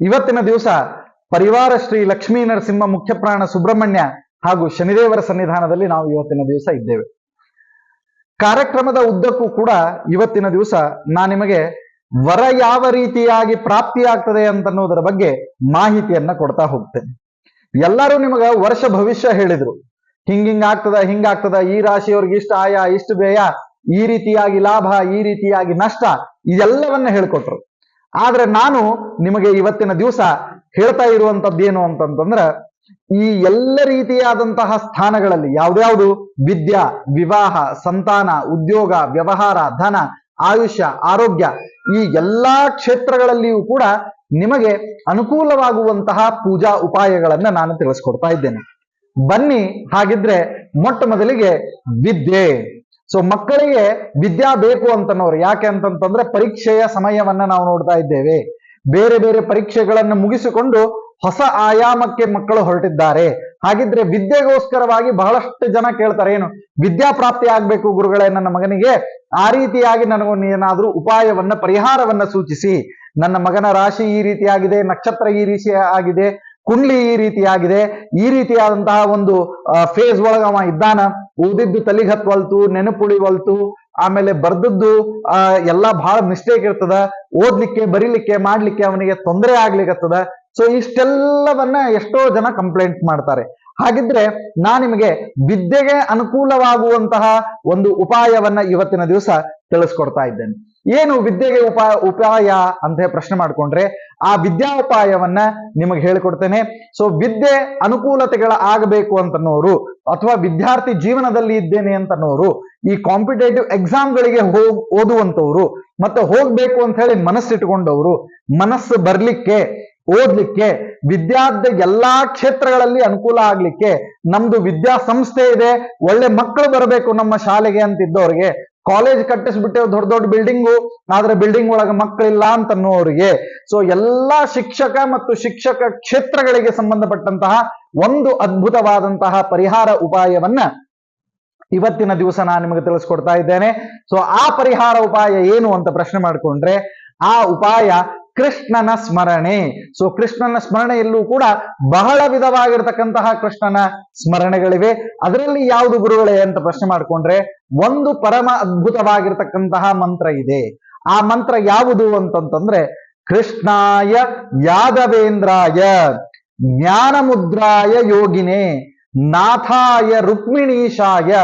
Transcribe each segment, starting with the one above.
ಇವತ್ತಿನ ದಿವಸ ಪರಿವಾರ ಶ್ರೀ ಲಕ್ಷ್ಮೀ ನರಸಿಂಹ ಮುಖ್ಯಪ್ರಾಣ ಸುಬ್ರಹ್ಮಣ್ಯ ಹಾಗೂ ಶನಿದೇವರ ಸನ್ನಿಧಾನದಲ್ಲಿ ನಾವು ಇವತ್ತಿನ ದಿವಸ ಇದ್ದೇವೆ. ಕಾರ್ಯಕ್ರಮದ ಉದ್ದಕ್ಕೂ ಕೂಡ ಇವತ್ತಿನ ದಿವಸ ನಾನು ನಿಮಗೆ ವರ ಯಾವ ರೀತಿಯಾಗಿ ಪ್ರಾಪ್ತಿಯಾಗ್ತದೆ ಅಂತನ್ನುವುದರ ಬಗ್ಗೆ ಮಾಹಿತಿಯನ್ನ ಕೊಡ್ತಾ ಹೋಗ್ತೇನೆ. ಎಲ್ಲರೂ ನಿಮಗ ವರ್ಷ ಭವಿಷ್ಯ ಹೇಳಿದ್ರು. ಹಿಂಗ ಹಿಂಗಾಗ್ತದ ಹಿಂಗಾಗ್ತದ ಈ ರಾಶಿಯವ್ರಿಗೆ ಇಷ್ಟ ಆಯ, ಇಷ್ಟು ಬೇಯ, ಈ ರೀತಿಯಾಗಿ ಲಾಭ, ಈ ರೀತಿಯಾಗಿ ನಷ್ಟ, ಇದೆಲ್ಲವನ್ನ ಹೇಳ್ಕೊಟ್ರು. ಆದ್ರೆ ನಾನು ನಿಮಗೆ ಇವತ್ತಿನ ದಿವಸ ಹೇಳ್ತಾ ಇರುವಂತದ್ದೇನು ಅಂತಂತಂದ್ರ, ಈ ಎಲ್ಲ ರೀತಿಯಾದಂತಹ ಸ್ಥಾನಗಳಲ್ಲಿ ಯಾವ್ದ್ಯಾವ್ದು ವಿದ್ಯಾ, ವಿವಾಹ, ಸಂತಾನ, ಉದ್ಯೋಗ, ವ್ಯವಹಾರ, ಧನ, ಆಯುಷ್ಯ, ಆರೋಗ್ಯ ಈ ಎಲ್ಲಾ ಕ್ಷೇತ್ರಗಳಲ್ಲಿಯೂ ಕೂಡ ನಿಮಗೆ ಅನುಕೂಲವಾಗುವಂತಹ ಪೂಜಾ ಉಪಾಯಗಳನ್ನ ನಾನು ತಿಳಿಸ್ಕೊಡ್ತಾ ಇದ್ದೇನೆ. ಬನ್ನಿ ಹಾಗಿದ್ರೆ ಮೊಟ್ಟ ಮೊದಲಿಗೆ ವಿದ್ಯೆ. ಸೊ ಮಕ್ಕಳಿಗೆ ವಿದ್ಯಾ ಬೇಕು ಅಂತನೋರು. ಯಾಕೆ ಅಂತಂತಂದ್ರೆ ಪರೀಕ್ಷೆಯ ಸಮಯವನ್ನ ನಾವು ನೋಡ್ತಾ ಇದ್ದೇವೆ. ಬೇರೆ ಬೇರೆ ಪರೀಕ್ಷೆಗಳನ್ನು ಮುಗಿಸಿಕೊಂಡು ಹೊಸ ಆಯಾಮಕ್ಕೆ ಮಕ್ಕಳು ಹೊರಟಿದ್ದಾರೆ. ಹಾಗಿದ್ರೆ ವಿದ್ಯೆಗೋಸ್ಕರವಾಗಿ ಬಹಳಷ್ಟು ಜನ ಕೇಳ್ತಾರೆ, ಏನು, ವಿದ್ಯಾ ಪ್ರಾಪ್ತಿ ಆಗ್ಬೇಕು ಗುರುಗಳೇ ನನ್ನ ಮಗನಿಗೆ. ಆ ರೀತಿಯಾಗಿ ನನಗೊಂದು ಏನಾದ್ರೂ ಉಪಾಯವನ್ನ, ಪರಿಹಾರವನ್ನ ಸೂಚಿಸಿ. ನನ್ನ ಮಗನ ರಾಶಿ ಈ ರೀತಿಯಾಗಿದೆ, ನಕ್ಷತ್ರ ಈ ರೀತಿ ಆಗಿದೆ. ಕುಂಡ್ಲಿ ಈ ರೀತಿಯಾಗಿದೆ. ಈ ರೀತಿಯಾದಂತಹ ಒಂದು ಫೇಸ್ ಒಳಗ ಅವ ಇದ್ದಾನ. ಓದಿದ್ದು ತಲಿಗತ್ವಲ್ತು, ನೆನಪುಳಿವಲ್ತು, ಆಮೇಲೆ ಬರ್ದದ್ದು, ಆ, ಎಲ್ಲಾ ಬಹಳ ಮಿಸ್ಟೇಕ್ ಇರ್ತದ. ಓದ್ಲಿಕ್ಕೆ, ಬರೀಲಿಕ್ಕೆ, ಮಾಡ್ಲಿಕ್ಕೆ ಅವನಿಗೆ ತೊಂದರೆ ಆಗ್ಲಿಕ್ಕತ್ತದ ಸೊ ಇಷ್ಟೆಲ್ಲವನ್ನ ಎಷ್ಟೋ ಜನ ಕಂಪ್ಲೇಂಟ್ ಮಾಡ್ತಾರೆ. ಹಾಗಿದ್ರೆ, ನಾ ನಿಮಗೆ ವಿದ್ಯೆಗೆ ಅನುಕೂಲವಾಗುವಂತಹ ಒಂದು ಉಪಾಯವನ್ನ ಇವತ್ತಿನ ದಿವಸ ತಿಳಿಸ್ಕೊಡ್ತಾ ಇದ್ದೇನೆ. ಏನು ವಿದ್ಯೆಗೆ ಉಪಾಯ ಉಪಾಯ ಅಂತ ಪ್ರಶ್ನೆ ಮಾಡ್ಕೊಂಡ್ರೆ ಆ ವಿದ್ಯಾ ಉಪಾಯವನ್ನ ನಿಮಗೆ ಹೇಳಿಕೊಡ್ತೇನೆ. ಸೊ ವಿದ್ಯೆ ಅನುಕೂಲತೆಗಳ ಆಗಬೇಕು ಅಂತನೋರು ಅಥವಾ ವಿದ್ಯಾರ್ಥಿ ಜೀವನದಲ್ಲಿ ಇದ್ದೇನೆ ಅಂತನೋರು ಈ ಕಾಂಪಿಟೇಟಿವ್ ಎಕ್ಸಾಮ್ಗಳಿಗೆ ಹೋಗ್ ಓದುವಂತವ್ರು ಮತ್ತೆ ಹೋಗ್ಬೇಕು ಅಂತ ಹೇಳಿ ಮನಸ್ಸಿಟ್ಕೊಂಡವರು ಮನಸ್ಸು ಬರ್ಲಿಕ್ಕೆ, ಓದ್ಲಿಕ್ಕೆ ವಿದ್ಯಾರ್ಥ ಎಲ್ಲಾ ಕ್ಷೇತ್ರಗಳಲ್ಲಿ ಅನುಕೂಲ ಆಗ್ಲಿಕ್ಕೆ ನಮ್ದು ವಿದ್ಯಾ ಸಂಸ್ಥೆ ಇದೆ, ಒಳ್ಳೆ ಮಕ್ಕಳು ಬರಬೇಕು ನಮ್ಮ ಶಾಲೆಗೆ ಅಂತಿದ್ದವ್ರಿಗೆ ಕಾಲೇಜ್ ಕಟ್ಟಿಸ್ಬಿಟ್ಟೆ ದೊಡ್ಡ ದೊಡ್ಡ ಬಿಲ್ಡಿಂಗು, ಆದ್ರೆ ಬಿಲ್ಡಿಂಗ್ ಒಳಗೆ ಮಕ್ಕಳಿಲ್ಲ ಅಂತ ಅನ್ನೋರಿಗೆ ಸೊ ಎಲ್ಲಾ ಶಿಕ್ಷಕ ಮತ್ತು ಶಿಕ್ಷಕ ಕ್ಷೇತ್ರಗಳಿಗೆ ಸಂಬಂಧಪಟ್ಟಂತಹ ಒಂದು ಅದ್ಭುತವಾದಂತಹ ಪರಿಹಾರ ಉಪಾಯವನ್ನ ಇವತ್ತಿನ ದಿವಸ ನಾನು ನಿಮಗೆ ತಿಳಿಸ್ಕೊಡ್ತಾ ಇದ್ದೇನೆ. ಸೊ ಆ ಪರಿಹಾರ ಉಪಾಯ ಏನು ಅಂತ ಪ್ರಶ್ನೆ ಮಾಡಿಕೊಂಡ್ರೆ, ಆ ಉಪಾಯ ಕೃಷ್ಣನ ಸ್ಮರಣೆ. ಸೊ ಕೃಷ್ಣನ ಸ್ಮರಣೆಯಲ್ಲೂ ಕೂಡ ಬಹಳ ವಿಧವಾಗಿರ್ತಕ್ಕಂತಹ ಕೃಷ್ಣನ ಸ್ಮರಣೆಗಳಿವೆ. ಅದರಲ್ಲಿ ಯಾವುದು ಗುರುಗಳೇ ಅಂತ ಪ್ರಶ್ನೆ ಮಾಡಿಕೊಂಡ್ರೆ, ಒಂದು ಪರಮ ಅದ್ಭುತವಾಗಿರ್ತಕ್ಕಂತಹ ಮಂತ್ರ ಇದೆ. ಆ ಮಂತ್ರ ಯಾವುದು ಅಂತಂತಂದ್ರೆ, ಕೃಷ್ಣಾಯ ಯಾದವೇಂದ್ರಾಯ, ಜ್ಞಾನಮುದ್ರಾಯ ಯೋಗಿನೇ, ನಾಥಾಯ ರುಕ್ಮಿಣೀಶಾಯ,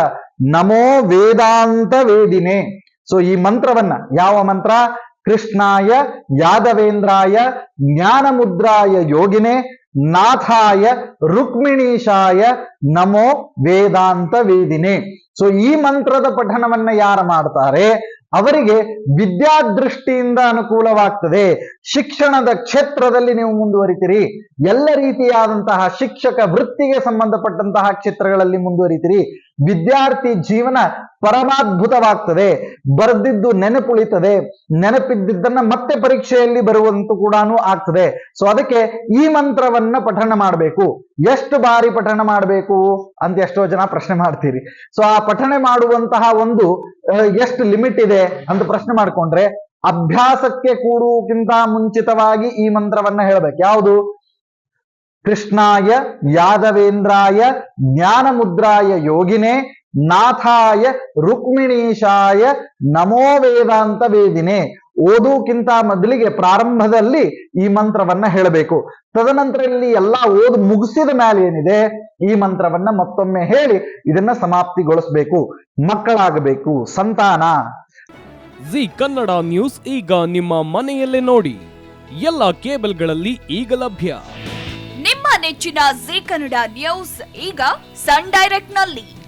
ನಮೋ ವೇದಾಂತ ವೇದಿನೇ. ಸೊ ಈ ಮಂತ್ರವನ್ನ ಯಾವ ಮಂತ್ರ? ಕೃಷ್ಣಾಯ ಯಾದವೇಂದ್ರಾಯ ಜ್ಞಾನಮುದ್ರಾಯ ಯೋಗಿನೇ ನಾಥಾಯ ರುಕ್ಮಿಣೀಶಾಯ ನಮೋ ವೇದಾಂತ ವೇದಿನೇ. ಸೊ ಈ ಮಂತ್ರದ ಪಠನವನ್ನ ಯಾರು ಮಾಡ್ತಾರೆ? ಅವರಿಗೆ ವಿದ್ಯಾದೃಷ್ಟಿಯಿಂದ ಅನುಕೂಲವಾಗ್ತದೆ. ಶಿಕ್ಷಣದ ಕ್ಷೇತ್ರದಲ್ಲಿ ನೀವು ಮುಂದುವರಿತೀರಿ. ಎಲ್ಲ ರೀತಿಯಾದಂತಹ ಶಿಕ್ಷಕ ವೃತ್ತಿಗೆ ಸಂಬಂಧಪಟ್ಟಂತಹ ಕ್ಷೇತ್ರಗಳಲ್ಲಿ ಮುಂದುವರಿತೀರಿ. ವಿದ್ಯಾರ್ಥಿ ಜೀವನ ಪರಮಾದ್ಭುತವಾಗ್ತದೆ. ಬರೆದಿದ್ದು ನೆನಪುಳಿತದೆ. ನೆನಪಿದ್ದಿದ್ದನ್ನ ಮತ್ತೆ ಪರೀಕ್ಷೆಯಲ್ಲಿ ಬರುವಂತೂ ಕೂಡ ಆಗ್ತದೆ. ಸೊ ಅದಕ್ಕೆ ಈ ಮಂತ್ರವನ್ನ ಪಠಣ ಮಾಡಬೇಕು. ಎಷ್ಟು ಬಾರಿ ಪಠಣ ಮಾಡಬೇಕು ಅಂತ ಎಷ್ಟೋ ಜನ ಪ್ರಶ್ನೆ ಮಾಡ್ತೀರಿ. ಸೊ ಆ ಪಠಣೆ ಮಾಡುವಂತಹ ಒಂದು ಎಷ್ಟು ಲಿಮಿಟ್ ಇದೆ ಅಂತ ಪ್ರಶ್ನೆ ಮಾಡ್ಕೊಂಡ್ರೆ ಅಭ್ಯಾಸಕ್ಕೆ ಕೂಡುವಕ್ಕಿಂತ ಮುಂಚಿತವಾಗಿ ಈ ಮಂತ್ರವನ್ನ ಹೇಳ್ಬೇಕು. ಯಾವುದು? ಕೃಷ್ಣಾಯ ಯಾದವೇಂದ್ರಾಯ ಜ್ಞಾನಮುದ್ರಾಯ ಯೋಗಿನೇ ನಾಥಾಯ ರುಕ್ಮಿಣೀಶಾಯ ನಮೋ ವೇದಾಂತ ವೇದಿನೇ. ಓದುಕ್ಕಿಂತ ಮೊದಲಿಗೆ ಪ್ರಾರಂಭದಲ್ಲಿ ಈ ಮಂತ್ರವನ್ನ ಹೇಳಬೇಕು. ತದನಂತರ ಇಲ್ಲಿ ಎಲ್ಲಾ ಓದು ಮುಗಿಸಿದ ಮೇಲೆ ಏನಿದೆ? ಈ ಮಂತ್ರವನ್ನ ಮತ್ತೊಮ್ಮೆ ಹೇಳಿ ಇದನ್ನ ಸಮಾಪ್ತಿಗೊಳಿಸಬೇಕು. ಮಕ್ಕಳಾಗಬೇಕು. ಸಂತಾನ. ಜಿ ಕನ್ನಡ ನ್ಯೂಸ್ ಈಗ ನಿಮ್ಮ ಮನೆಯಲ್ಲೇ ನೋಡಿ. ಎಲ್ಲ ಕೇಬಲ್ಗಳಲ್ಲಿ ಈಗ ಲಭ್ಯ. ನಿಮ್ಮ ನೆಚ್ಚಿನ ಜಿ ಕನ್ನಡ ನ್ಯೂಸ್ ಈಗ ಸನ್ ಡೈರೆಕ್ಟ್ನಲ್ಲಿ